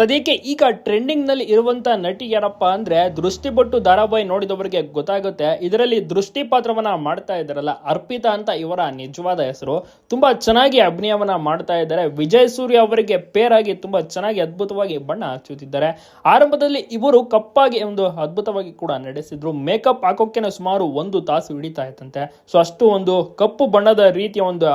ಸದ್ಯಕ್ಕೆ ಈಗ ಟ್ರೆಂಡಿಂಗ್ನಲ್ಲಿ ಇರುವಂತ ನಟಿ ಯಾರಪ್ಪ ಅಂದ್ರೆ ದೃಷ್ಟಿಪಟ್ಟು ಧಾರಾವಾಹಿ ನೋಡಿದವರಿಗೆ ಗೊತ್ತಾಗುತ್ತೆ. ಇದರಲ್ಲಿ ದೃಷ್ಟಿ ಪಾತ್ರವನ್ನ ಮಾಡ್ತಾ ಇದ್ದಾರಲ್ಲ, ಅರ್ಪಿತಾ ಅಂತ ಇವರ ನಿಜವಾದ ಹೆಸರು. ತುಂಬಾ ಚೆನ್ನಾಗಿ ಅಭಿನಯವನ್ನ ಮಾಡ್ತಾ ಇದ್ದಾರೆ. ವಿಜಯ್ ಸೂರ್ಯ ಅವರಿಗೆ ಪೇರ್ ಆಗಿ ತುಂಬಾ ಚೆನ್ನಾಗಿ ಅದ್ಭುತವಾಗಿ ಬಣ್ಣ ಹಚ್ಚುತ್ತಿದ್ದಾರೆ ಆರಂಭದಲ್ಲಿ ಇವರು ಕಪ್ಪಾಗಿ ಒಂದು ಅದ್ಭುತವಾಗಿ ಕೂಡ ನಡೆಸಿದ್ರು. ಮೇಕಪ್ ಹಾಕೋಕೆ ಸುಮಾರು ಒಂದು ತಾಸು ಹಿಡಿತಾ ಇತ್ತಂತೆ ಸೊ ಅಷ್ಟು ಒಂದು ಕಪ್ಪು ಬಣ್ಣದ ರೀತಿಯ ಒಂದು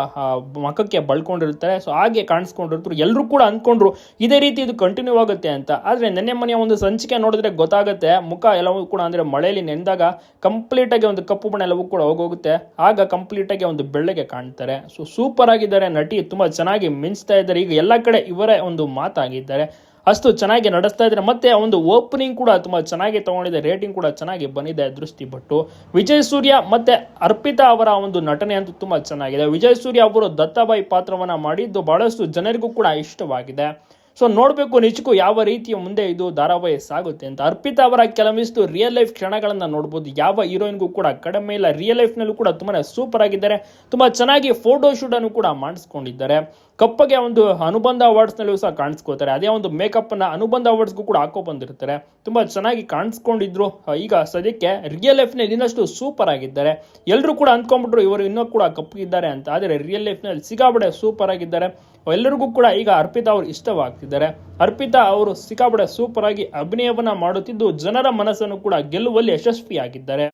ಮುಖಕ್ಕೆ ಬಳ್ಕೊಂಡಿರ್ತಾರೆ ಸೊ ಹಾಗೆ ಕಾಣಿಸ್ಕೊಂಡಿರ್ತಾರೆ ಎಲ್ಲರೂ ಕೂಡ ಅಂದ್ಕೊಂಡ್ರು ಇದೇ ರೀತಿ ಇದು ಕಂಟಿನ್ಯೂ ಆಗುತ್ತೆ ಅಂತ. ಆದ್ರೆ ನೆನ್ನೆ ಮನೆಯ ಒಂದು ಸಂಚಿಕೆ ನೋಡಿದ್ರೆ ಗೊತ್ತಾಗುತ್ತೆ, ಮುಖ ಎಲ್ಲವೂ ಕೂಡ ಅಂದ್ರೆ ಮಳೆಯಲ್ಲಿ ನೆಂದಾಗ ಕಂಪ್ಲೀಟ್ ಆಗಿ ಒಂದು ಕಪ್ಪು ಬಣ್ಣ ಎಲ್ಲವೂ ಕೂಡ ಹೋಗೋಗುತ್ತೆ. ಆಗ ಕಂಪ್ಲೀಟ್ ಆಗಿ ಒಂದು ಬೆಳ್ಳಗೆ ಕಾಣ್ತಾರೆ. ಸೊ ಸೂಪರ್ ಆಗಿದ್ದಾರೆ, ನಟಿ ತುಂಬಾ ಚೆನ್ನಾಗಿ ಮಿಂಚ್ತಾ ಇದ್ದಾರೆ. ಈಗ ಎಲ್ಲ ಕಡೆ ಇವರೇ ಒಂದು ಮಾತಾಗಿದ್ದಾರೆ. ಅಷ್ಟು ಚೆನ್ನಾಗಿ ನಡೆಸ್ತಾ ಇದ್ದಾರೆ. ಮತ್ತೆ ಒಂದು ಓಪನಿಂಗ್ ಕೂಡ ತುಂಬಾ ಚೆನ್ನಾಗಿ ತಗೊಂಡಿದೆ. ರೇಟಿಂಗ್ ಕೂಡ ಚೆನ್ನಾಗಿ ಬಂದಿದೆ ದೃಷ್ಟಿ ಬಟ್ಟು ವಿಜಯ್ ಸೂರ್ಯ ಮತ್ತೆ ಅರ್ಪಿತಾ ಅವರ ಒಂದು ನಟನೆ ಅಂತೂ ತುಂಬಾ ಚೆನ್ನಾಗಿದೆ. ವಿಜಯ್ ಸೂರ್ಯ ಅವರು ದತ್ತಾಬಾಯಿ ಪಾತ್ರವನ್ನ ಮಾಡಿದ್ದು ಬಹಳಷ್ಟು ಜನರಿಗೂ ಕೂಡ ಇಷ್ಟವಾಗಿದೆ. ಸೊ ನೋಡಬೇಕು ನಿಜಕ್ಕೂ ಯಾವ ರೀತಿಯ ಮುಂದೆ ಇದು ಧಾರಾವಾಹಿ ಸಾಗುತ್ತೆ ಅಂತ. ಅರ್ಪಿತಾ ಅವರ ಕೆಲವಿಷ್ಟು ರಿಯಲ್ ಲೈಫ್ ಕ್ಷಣಗಳನ್ನು ನೋಡ್ಬೋದು. ಯಾವ ಹೀರೋಯಿನ್ಗೂ ಕೂಡ ಕಡಿಮೆ ಇಲ್ಲ. ರಿಯಲ್ ಲೈಫ್ನಲ್ಲೂ ಕೂಡ ತುಂಬಾ ಸೂಪರ್ ಆಗಿದ್ದಾರೆ. ತುಂಬಾ ಚೆನ್ನಾಗಿ ಫೋಟೋ ಶೂಟನ್ನು ಕೂಡ ಮಾಡಿಸ್ಕೊಂಡಿದ್ದಾರೆ. ಕಪ್ಪಗೆ ಒಂದು ಅನುಬಂಧ ಅವಾರ್ಡ್ಸ್ನಲ್ಲೂ ಸಹ ಕಾಣಿಸ್ಕೋತಾರೆ ಅದೇ ಒಂದು ಮೇಕಪ್ ಅನ್ನ ಅನುಬಂಧ ಅವಾರ್ಡ್ಸ್ಗೂ ಕೂಡ ಹಾಕೋ ಬಂದಿರ್ತಾರೆ. ತುಂಬಾ ಚೆನ್ನಾಗಿ ಕಾಣಿಸ್ಕೊಂಡಿದ್ರು. ಈಗ ಸದ್ಯಕ್ಕೆ ರಿಯಲ್ ಲೈಫ್ನಲ್ಲಿ ಇನ್ನಷ್ಟು ಸೂಪರ್ ಆಗಿದ್ದಾರೆ. ಎಲ್ಲರೂ ಕೂಡ ಅಂದ್ಕೊಂಡ್ಬಿಟ್ರು ಇವರು ಇನ್ನೂ ಕೂಡ ಕಪ್ಪಗಿದ್ದಾರೆ ಅಂತ. ಆದರೆ ರಿಯಲ್ ಲೈಫ್ನಲ್ಲಿ ಸಿಕ್ಕಾಬಡೆ ಸೂಪರ್ ಆಗಿದ್ದಾರೆ. ಎಲ್ಲರಿಗೂ ಕೂಡ ಈಗ ಅರ್ಪಿತಾ ಅವರು ಇಷ್ಟವಾಗ್ತಿದ್ದಾರೆ. ಅರ್ಪಿತಾ ಅವರು ಸಿಕ್ಕಾಬಡೆ ಸೂಪರ್ ಆಗಿ ಅಭಿನಯವನ್ನ ಮಾಡುತ್ತಿದ್ದು ಜನರ ಮನಸ್ಸನ್ನು ಕೂಡ ಗೆಲ್ಲುವಲ್ಲಿ ಯಶಸ್ವಿಯಾಗಿದ್ದಾರೆ.